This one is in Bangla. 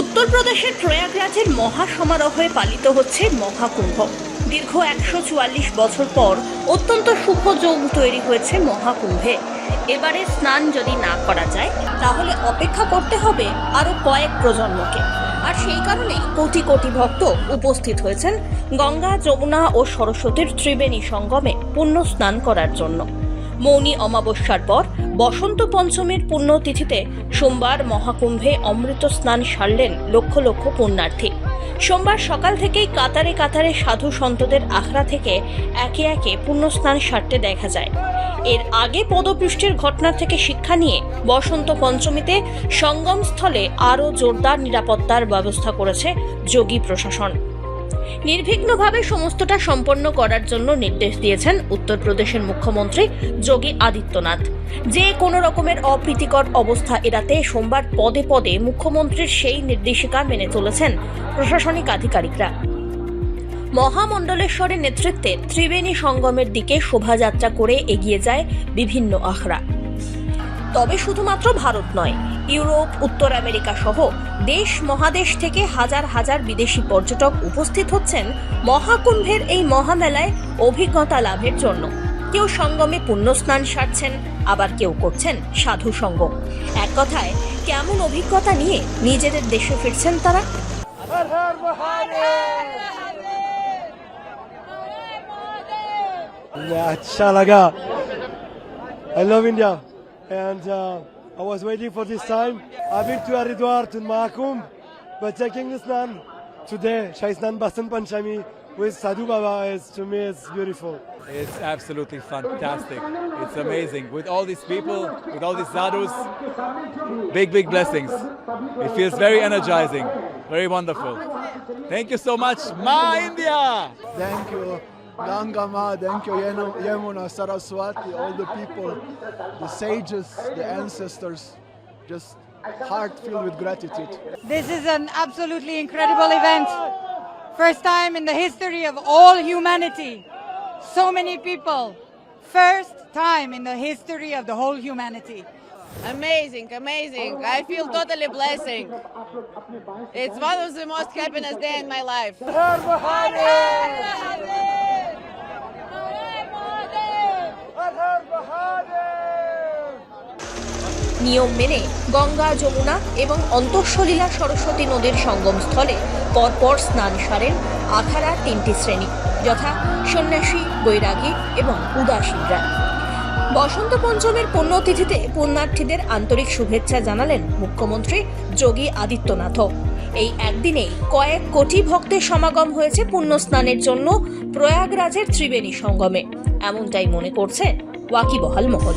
উত্তরপ্রদেশের প্রয়াগরাজের মহাসমারোহে পালিত হচ্ছে মহাকুম্ভ। দীর্ঘ একশো চুয়াল্লিশ বছর পর অত্যন্ত শুভ যোগ তৈরি হয়েছে মহাকুম্ভে। এবারে স্নান যদি না করা যায়, তাহলে অপেক্ষা করতে হবে আরও কয়েক প্রজন্মকে। আর সেই কারণেই কোটি কোটি ভক্ত উপস্থিত হয়েছেন গঙ্গা, যমুনা ও সরস্বতীর ত্রিবেণী সঙ্গমে পুণ্য স্নান করার জন্য। মৌনী অমাবস্যার পর বসন্ত পঞ্চমীর পুণ্যতিথিতে সোমবার মহাকুম্ভে অমৃত স্নান সারলেন লক্ষ লক্ষ পুণ্যার্থী। সোমবার সকাল থেকেই কাতারে কাতারে সাধু সন্তদের আখড়া থেকে একে একে পুণ্যস্নান সারতে দেখা যায়। এর আগে পদপৃষ্ঠের ঘটনা থেকে শিক্ষা নিয়ে বসন্ত পঞ্চমীতে সঙ্গমস্থলে আরও জোরদার নিরাপত্তার ব্যবস্থা করেছে যোগী প্রশাসন। নির্বিঘ্নভাবে সমস্তটা সম্পন্ন করার জন্য নির্দেশ দিয়েছেন উত্তরপ্রদেশের মুখ্যমন্ত্রী যোগী আদিত্যনাথ। যে কোনো রকমের অপ্রীতিকর অবস্থা এড়াতে সোমবার পদে পদে মুখ্যমন্ত্রীর সেই নির্দেশিকা মেনে চলেছেন প্রশাসনিক আধিকারিকরা। মহামণ্ডলেশ্বরের নেতৃত্বে ত্রিবেণী সঙ্গমের দিকে শোভাযাত্রা করে এগিয়ে যায় বিভিন্ন আখড়া। তবে শুধুমাত্র ভারত নয় ইউরোপ উত্তর আমেরিকা সহ দেশ মহাদেশ থেকে হাজার হাজার বিদেশি পর্যটক উপস্থিত হচ্ছেন মহাকুম্ভের এই মহামেলায় অভিজ্ঞতা লাভের জন্য কেউ সঙ্গমে পুণ্যস্নান সারছেন আবার কেউ করছেন সাধু সঙ্গ এক কথায় কেমন অভিজ্ঞতা নিয়ে নিজেদের দেশে ফিরছেন তারা Yeah, अच्छा लगा. I love India, and uh, I was waiting for this time. I've been to Haridwar to Mahakumbh, but taking this Snan today, Shaisnan Basan Panchami with Sadhu Baba is to me it's beautiful. It's absolutely fantastic. It's amazing. With all these people, with all these sadhus, big, big blessings. It feels very energizing, very wonderful. Thank you so much, Ma India! Thank you, Ganga Ma, thank you, Yenu- Yamuna, Saraswati, all the people, the sages, the ancestors. Just heart filled with gratitude. This is an absolutely incredible event. First time in the history of all humanity. So many people. First time in the history of the whole humanity. Amazing, amazing. I feel totally blessing. It's one of the most happiest day in my life. নিয়ম মেনে গঙ্গা, যমুনা এবং অন্তঃসলীলা সরস্বতী নদীর সঙ্গমস্থলে পরপর স্নান সারেন আখাড়ার তিনটি শ্রেণি, যথা সন্ন্যাসী, বৈরাগী এবং উদাসীনরা। বসন্ত পঞ্চমের পুণ্যতিথিতে পুণ্যার্থীদের আন্তরিক শুভেচ্ছা জানালেন মুখ্যমন্ত্রী যোগী আদিত্যনাথ। এই একদিনেই কয়েক কোটি ভক্তের সমাগম হয়েছে পুণ্য স্নানের জন্য প্রয়াগরাজের ত্রিবেণী সঙ্গমে। এমনটাই মনে করছে ওয়াকিবহাল মহল।